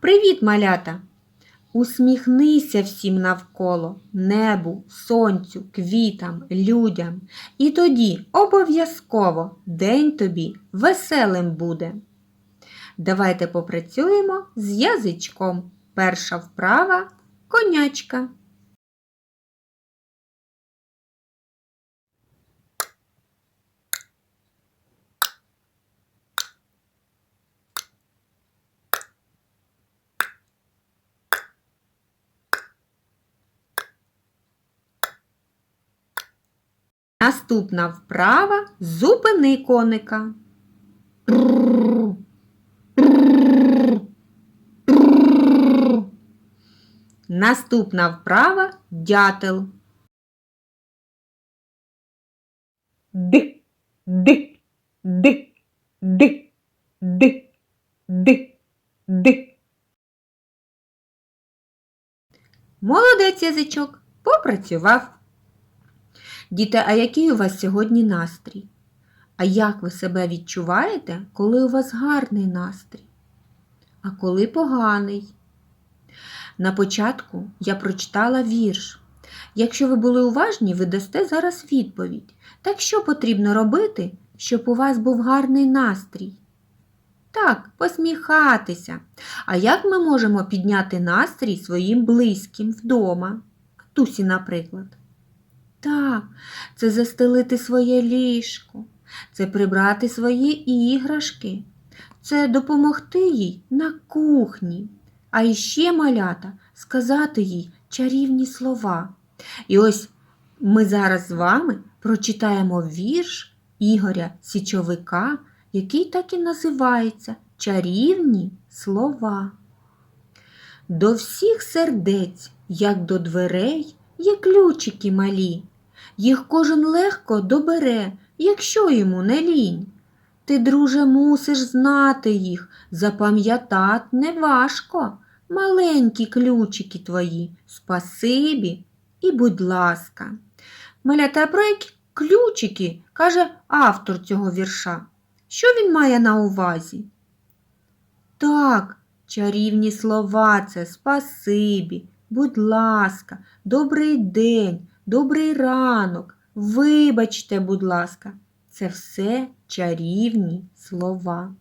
Привіт, малята! Усміхнися всім навколо, небу, сонцю, квітам, людям. І тоді обов'язково день тобі веселим буде. Давайте попрацюємо з язичком. Перша вправа конячка. Наступна вправа зупини коника. Наступна вправа дятел. Д, д, д, д, д, д, д. Молодець язичок, попрацював. Діти, а який у вас сьогодні настрій? А як ви себе відчуваєте, коли у вас гарний настрій? А коли поганий? На початку я прочитала вірш. Якщо ви були уважні, ви дасте зараз відповідь. Так що потрібно робити, щоб у вас був гарний настрій? Так, посміхатися. А як ми можемо підняти настрій своїм близьким вдома? Тусі, наприклад. Так, це застелити своє ліжко, це прибрати свої іграшки, це допомогти їй на кухні, а іще малята сказати їй чарівні слова. І ось ми зараз з вами прочитаємо вірш Ігоря Січовика, який так і називається Чарівні слова. До всіх сердець, як до дверей, є ключики малі. Їх кожен легко добере, якщо йому не лінь. Ти, друже, мусиш знати їх, запам'ятати неважко. Маленькі ключики твої, спасибі і будь ласка. Малята, про які ключики, каже автор цього вірша. Що він має на увазі? Так, чарівні слова це спасибі, будь ласка, добрий день, добрий ранок, вибачте, будь ласка, це все чарівні слова.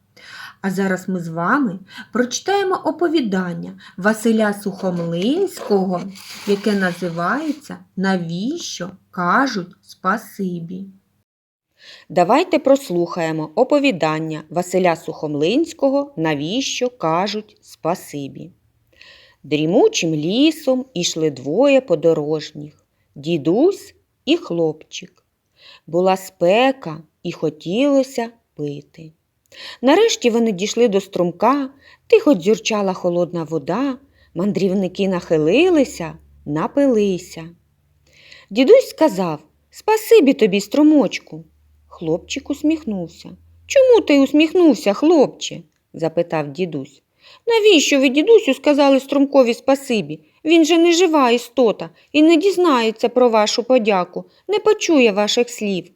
А зараз ми з вами прочитаємо оповідання Василя Сухомлинського, яке називається Навіщо кажуть спасибі. Давайте прослухаємо оповідання Василя Сухомлинського Навіщо кажуть спасибі. Дрімучим лісом ішли двоє подорожніх дідусь і хлопчик. Була спека і хотілося пити. Нарешті вони дійшли до струмка, тихо дзюрчала холодна вода, мандрівники нахилилися, напилися. Дідусь сказав Спасибі тобі, струмочку. Хлопчик усміхнувся. Чому ти усміхнувся, хлопче? запитав дідусь. Навіщо ви, дідусю, сказали струмкові спасибі? Він же не жива істота і не дізнається про вашу подяку, не почує ваших слів.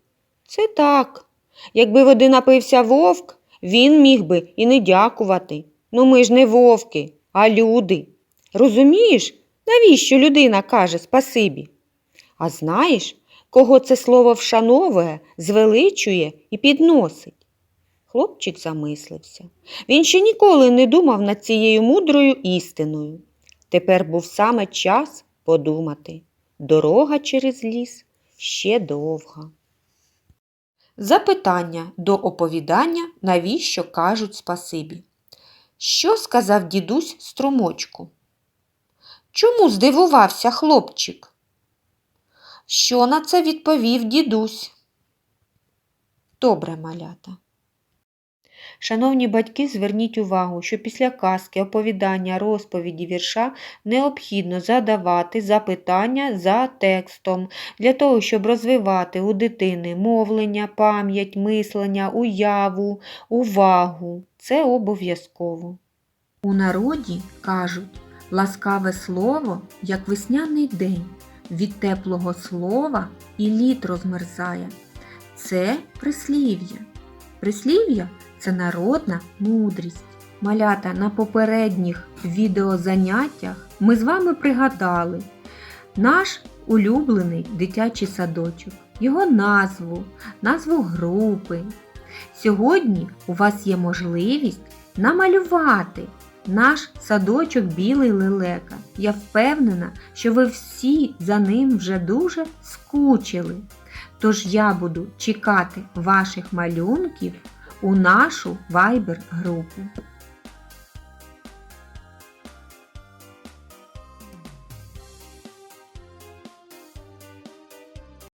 Це так. Якби води напився вовк, він міг би і не дякувати. Ну ми ж не вовки, а люди. Розумієш, навіщо людина каже спасибі? А знаєш, кого це слово вшановує, звеличує і підносить? Хлопчик замислився. Він ще ніколи не думав над цією мудрою істиною. Тепер був саме час подумати. Дорога через ліс ще довга. Запитання до оповідання, навіщо кажуть спасибі. Що сказав дідусь струмочку? Чому здивувався хлопчик? Що на це відповів дідусь? Добре, малята. Шановні батьки, зверніть увагу, що після казки, оповідання, розповіді вірша необхідно задавати запитання за текстом для того, щоб розвивати у дитини мовлення, пам'ять, мислення, уяву, увагу. Це обов'язково. У народі кажуть, ласкаве слово, як весняний день, від теплого слова і лід розмерзає. Це прислів'я. Прислів'я це народна мудрість. Малята на попередніх відеозаняттях ми з вами пригадали наш улюблений дитячий садочок, його назву, назву групи. Сьогодні у вас є можливість намалювати наш садочок білий лелека. Я впевнена, що ви всі за ним вже дуже скучили. Тож я буду чекати ваших малюнків у нашу вайбер групу.